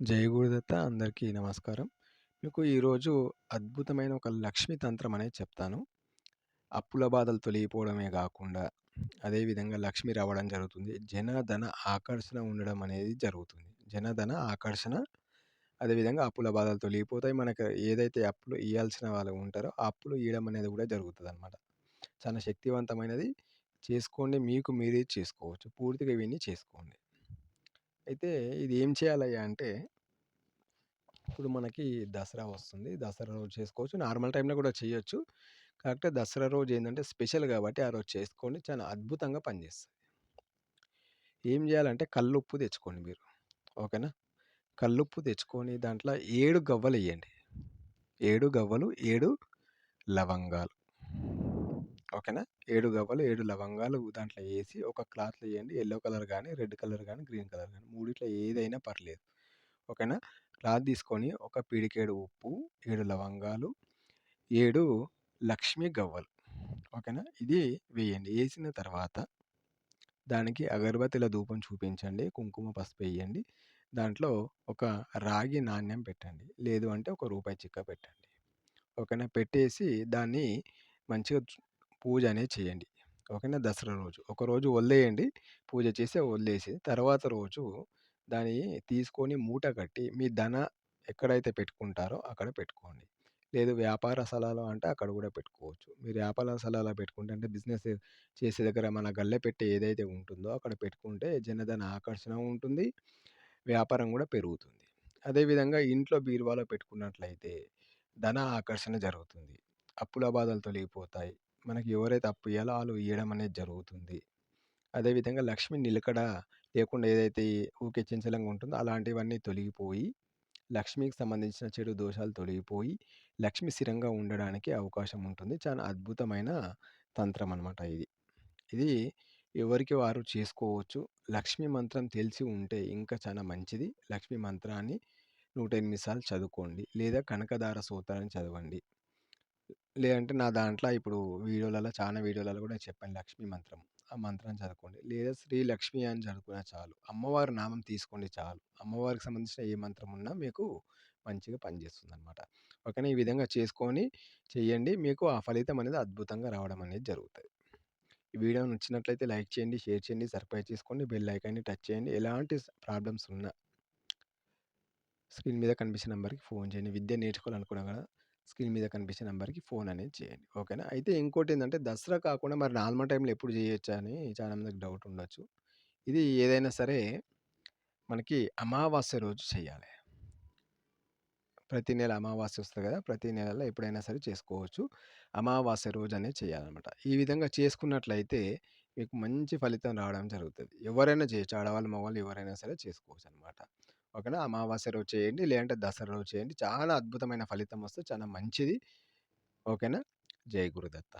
జై గురుదత్త అందరికీ నమస్కారం. మీకు ఈరోజు అద్భుతమైన ఒక లక్ష్మీ తంత్రం అనేది చెప్తాను. అప్పుల బాధలు తొలగిపోవడమే కాకుండా అదేవిధంగా లక్ష్మి రావడం జరుగుతుంది. జనధన ఆకర్షణ ఉండడం అనేది జరుగుతుంది. జనధన ఆకర్షణ అదేవిధంగా అప్పుల బాధలు తొలగిపోతాయి. మనకు ఏదైతే అప్పులు ఇవ్వాల్సిన వాళ్ళు ఉంటారో, ఆ అప్పులు ఇవ్వడం అనేది కూడా జరుగుతుంది అనమాట చాలా శక్తివంతమైనది. చేసుకోండి. మీకు మీరే చేసుకోవచ్చు. పూర్తిగా విని చేసుకోండి. అయితే ఇది ఏం చేయాలయ్యా అంటే ఇప్పుడు మనకి దసరా వస్తుంది. దసరా రోజు చేసుకోవచ్చు. నార్మల్ టైంలో కూడా చేయొచ్చు. కాకపోతే దసరా రోజు ఏంటంటే స్పెషల్ కాబట్టి ఆ రోజు చేసుకోండి. చాలా అద్భుతంగా పనిచేస్తుంది ఏం చేయాలంటే కల్లుప్పు తెచ్చుకోండి మీరు. ఓకేనా? కల్లుప్పు తెచ్చుకొని దాంట్లో ఏడు గవ్వలు వేయండి ఏడు గవ్వలు, ఏడు లవంగాలు. ఓకేనా? ఏడు గవ్వలు, ఏడు లవంగాలు దాంట్లో వేసి ఒక క్లాత్‌లో వేయండి ఎల్లో కలర్ కానీ రెడ్ కలర్ కానీ గ్రీన్ కలర్ కానీ మూడిట్లో ఏదైనా పర్లేదు. ఓకేనా? క్లాత్ తీసుకొని ఒక పిడికేడు ఉప్పు, ఏడు లవంగాలు, ఏడు లక్ష్మీ గవ్వలు. ఓకేనా? ఇది వేయండి. వేసిన తర్వాత దానికి అగరబత్తిల ధూపం చూపించండి. కుంకుమ, పసుపు వేయండి దాంట్లో ఒక రాగి నాణ్యం పెట్టండి. లేదు అంటే ఒక రూపాయి చిక్క పెట్టండి. ఓకేనా? పెట్టేసి దాన్ని మంచిగా పూజ అనేది చేయండి. ఓకేనా? దసరా రోజు. ఒకరోజు వదిలేయండి. పూజ చేసి వదిలేసి తర్వాత రోజు దాన్ని తీసుకొని మూట కట్టి మీ ధన ఎక్కడైతే పెట్టుకుంటారో అక్కడ పెట్టుకోండి. లేదు వ్యాపార స్థలాలు అంటే అక్కడ కూడా పెట్టుకోవచ్చు. మీరు వ్యాపార స్థలాల్లో పెట్టుకుంటే అంటే బిజినెస్ చేసే దగ్గర మన గల్లె పెట్టే ఏదైతే ఉంటుందో అక్కడ పెట్టుకుంటే జనధన ఆకర్షణ ఉంటుంది. వ్యాపారం కూడా పెరుగుతుంది. అదేవిధంగా ఇంట్లో బీరువాలో పెట్టుకున్నట్లయితే ధన ఆకర్షణ జరుగుతుంది. అప్పుల బాధలు తొలగిపోతాయి. మనకి ఎవరైతే అప్పు ఇయ్యాలో వాళ్ళు ఇవ్వడం అనేది జరుగుతుంది. అదేవిధంగా లక్ష్మి నిలకడ లేకుండా ఏదైతే ఊకే చెంచలంగా ఉంటుందో అలాంటివన్నీ తొలగిపోయి, లక్ష్మికి సంబంధించిన చెడు దోషాలు తొలగిపోయి, లక్ష్మి స్థిరంగా ఉండడానికి అవకాశం ఉంటుంది. చాలా అద్భుతమైన తంత్రం అనమాట ఇది. ఇది ఎవరికి వారు చేసుకోవచ్చు. లక్ష్మీ మంత్రం తెలిసి ఉంటే ఇంకా చాలా మంచిది. లక్ష్మీ మంత్రాన్ని 108 సార్లు చదువుకోండి. లేదా కనకదార సూత్రాన్ని చదవండి. లేదంటే నా దాంట్లో ఇప్పుడు వీడియోలలో చాలా వీడియోలలో కూడా చెప్పాను లక్ష్మీ మంత్రం. ఆ మంత్రాన్ని చదువుకోండి. లేదా శ్రీ లక్ష్మి అని చదువుకున్నా చాలు. అమ్మవారి నామం తీసుకోండి చాలు. అమ్మవారికి సంబంధించిన ఏ మంత్రం ఉన్నా మీకు మంచిగా పనిచేస్తుంది అనమాట ఓకేనా? ఈ విధంగా చేసుకొని చేయండి. మీకు ఆ ఫలితం అనేది అద్భుతంగా రావడం అనేది జరుగుతుంది ఈ వీడియో నచ్చినట్లయితే లైక్ చేయండి, షేర్ చేయండి, సబ్స్క్రైబ్ చేసుకోండి, బెల్ ఐకాన్‌ని టచ్ చేయండి. ఎలాంటి ప్రాబ్లమ్స్ ఉన్నా స్క్రీన్ మీద కనిపించే నెంబర్కి ఫోన్ చేయండి. విద్య నేర్చుకోవాలనుకున్నా కూడా స్క్రీన్ మీద కనిపించే నెంబర్కి ఫోన్ అనేది చేయండి. ఓకేనా? అయితే ఇంకోటి ఏంటంటే దసరా కాకుండా మరి నార్మల్ టైంలో ఎప్పుడు చేయొచ్చా అని చాలా మందికి డౌట్ ఉండొచ్చు. ఇది ఏదైనా సరే మనకి అమావాస్య రోజు చేయాలి. ప్రతి నెల అమావాస్య వస్తుంది కదా! ప్రతి నెలలో ఎప్పుడైనా సరే చేసుకోవచ్చు. అమావాస్య రోజు అనేది చేయాలన్నమాట ఈ విధంగా చేసుకున్నట్లయితే మీకు మంచి ఫలితం రావడం జరుగుతుంది ఎవరైనా చేయొచ్చు. ఆడవాళ్ళు, మగవాళ్ళు ఎవరైనా సరే చేసుకోవచ్చు అనమాట ఓకేనా? అమావాస్య రోజు చేయండి. లేదంటే దసరా రోజు చేయండి. చాలా అద్భుతమైన ఫలితం వస్తుంది చాలా మంచిది. ఓకేనా? జై గురుదత్త.